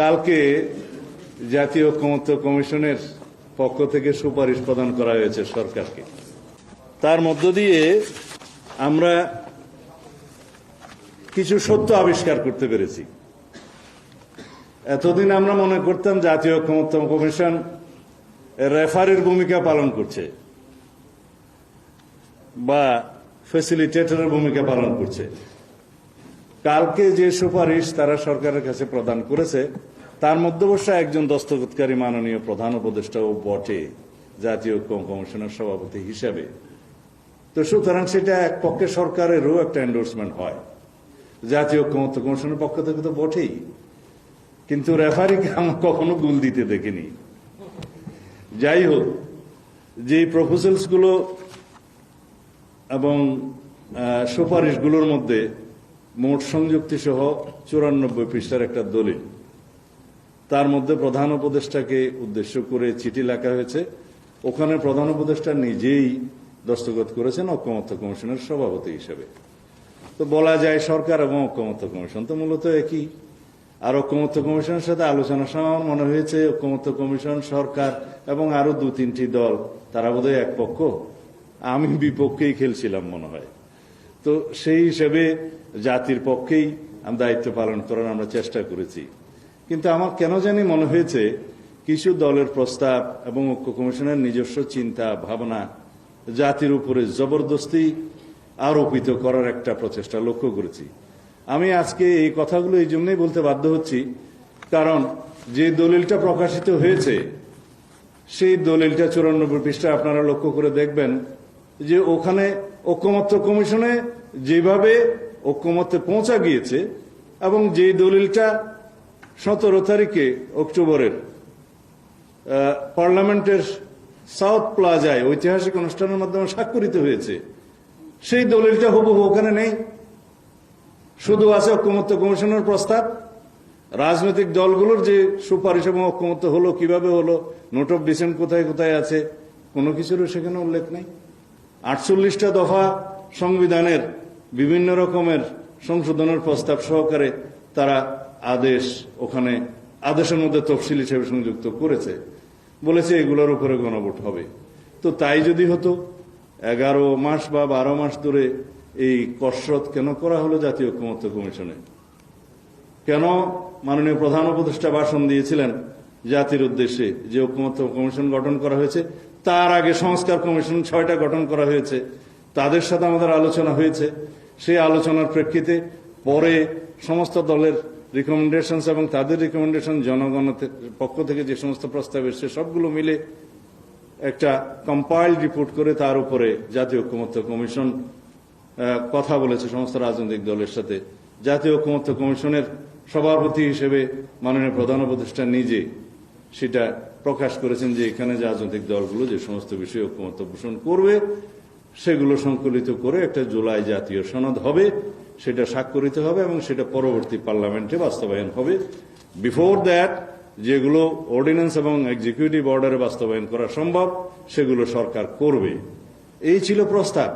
কালকে জাতীয় ঐক্যমত্য কমিশনের পক্ষ থেকে সুপারিশ প্রদান করা হয়েছে সরকারকে। তার মধ্য দিয়ে আমরা কিছু সত্য আবিষ্কার করতে পেরেছি। এতদিন আমরা মনে করতাম জাতীয় ঐক্যমত্য কমিশন রেফারির ভূমিকা পালন করছে বা ফেসিলিটেটরের ভূমিকা পালন করছে। কালকে যে সুপারিশ তারা সরকারের কাছে প্রদান করেছে, তার মধ্যে অবশ্য একজন দস্তখতকারী মাননীয় প্রধান উপদেষ্টাও বটে, জাতীয় ঐক্য কমিশনের সভাপতি হিসাবে। তো সুতরাং সেটা এক পক্ষে সরকারেরও একটা এন্ডোর্সমেন্ট হয়। জাতীয় ঐক্যমত্য কমিশনের পক্ষ থেকে তো বটেই। কিন্তু রেফারিকে আমরা কখনো গুল দিতে দেখিনি। যাই হোক যে প্রপোজালসগুলো এবং সুপারিশগুলোর মধ্যে মোট সংযুক্তি সহ চুরানব্বই পৃষ্ঠার একটা দলিল। তার মধ্যে প্রধান উপদেষ্টাকে উদ্দেশ্য করে চিঠি লেখা হয়েছে। ওখানে প্রধান উপদেষ্টা নিজেই দস্তখত করেছেন ঐক্যমত্য কমিশনের সভাপতি হিসেবে। তো বলা যায় সরকার এবং ঐক্যমত্য কমিশন তো মূলত একই। আর ঐক্যমত্য কমিশনের সাথে আলোচনা সময় আমার মনে হয়েছে, ঐক্যমত্য কমিশন, সরকার এবং আরও দু তিনটি দল, তারা বোধহয় এক পক্ষ। আমি বিপক্ষেই খেলছিলাম মনে হয়। তো সেই হিসেবে জাতির পক্ষেই আমি দায়িত্ব পালন করার আমরা চেষ্টা করেছি। কিন্তু আমার কেন জানি মনে হয়েছে, কিছু দলের প্রস্তাব এবং ঐক্য কমিশনের নিজস্ব চিন্তা, ভাবনা জাতির উপরে জবরদস্তি আরোপিত করার একটা প্রচেষ্টা লক্ষ্য করেছি। আমি আজকে এই কথাগুলো এই জন্যই বলতে বাধ্য হচ্ছি, কারণ যে দলিলটা প্রকাশিত হয়েছে, সেই দলিলটা চুরানব্বই পৃষ্ঠা আপনারা লক্ষ্য করে দেখবেন যে ওখানে ঐক্যমত্য কমিশনে যেভাবে ঐক্যমত্যে পৌঁছা গিয়েছে এবং যে দলিলটা সতেরো তারিখে অক্টোবরের পার্লামেন্টের সাউথ প্লাজায় ঐতিহাসিক অনুষ্ঠানের মাধ্যমে স্বাক্ষরিত হয়েছে, সেই দলিলটা হুবহু ওখানে নেই। শুধু আছে ঐক্যমত্য কমিশনের প্রস্তাব। রাজনৈতিক দলগুলোর যে সুপারিশ এবং ঐক্যমত্য হলো, কীভাবে হলো, নোট অফ ডিসেন্ট কোথায় কোথায় আছে, কোনো কিছুরও সেখানে উল্লেখ নেই। আটচল্লিশটা দফা সংবিধানের বিভিন্ন রকমের সংশোধনের প্রস্তাব সহকারে তারা আদেশ ওখানে, আদেশের মধ্যে তফসিল হিসেবে সংযুক্ত করেছে। বলেছে এগুলোর উপরে গণভোট হবে। তো তাই যদি হতো, এগারো মাস বা বারো মাস ধরে এই কসরত কেন করা হলো জাতীয় ঐক্যমত্য কমিশনে? কেন মাননীয় প্রধান উপদেষ্টা ভাষণ দিয়েছিলেন জাতির উদ্দেশ্যে যে ঐক্যমত্য কমিশন গঠন করা হয়েছে? তার আগে সংস্কার কমিশন ছয়টা গঠন করা হয়েছে। তাদের সাথে আমাদের আলোচনা হয়েছে। সেই আলোচনার প্রেক্ষিতে পরে সমস্ত দলের রিকমেন্ডেশন এবং তাদের রিকমেন্ডেশন জনগণের পক্ষ থেকে যে সমস্ত প্রস্তাব এসছে, সবগুলো মিলে একটা কম্পাইল রিপোর্ট করে তার উপরে জাতীয় ঐক্যমত্য কমিশন কথা বলেছে সমস্ত রাজনৈতিক দলের সাথে। জাতীয় ঐক্যমত্য কমিশনের সভাপতি হিসেবে মাননীয় প্রধান উপদেষ্টা নিজে সেটা প্রকাশ করেছেন যে এখানে রাজনৈতিক দলগুলো যে সমস্ত বিষয়ে ঐক্যমত্য পোষণ করবে, সেগুলো সংকলিত করে একটা জুলাই জাতীয় সনদ হবে, সেটা স্বাক্ষরিত হবে এবং সেটা পরবর্তী পার্লামেন্টে বাস্তবায়ন হবে। বিফোর দ্যাট যেগুলো অর্ডিন্যান্স এবং এক্সিকিউটিভ অর্ডারে বাস্তবায়ন করা সম্ভব, সেগুলো সরকার করবে। এই ছিল প্রস্তাব।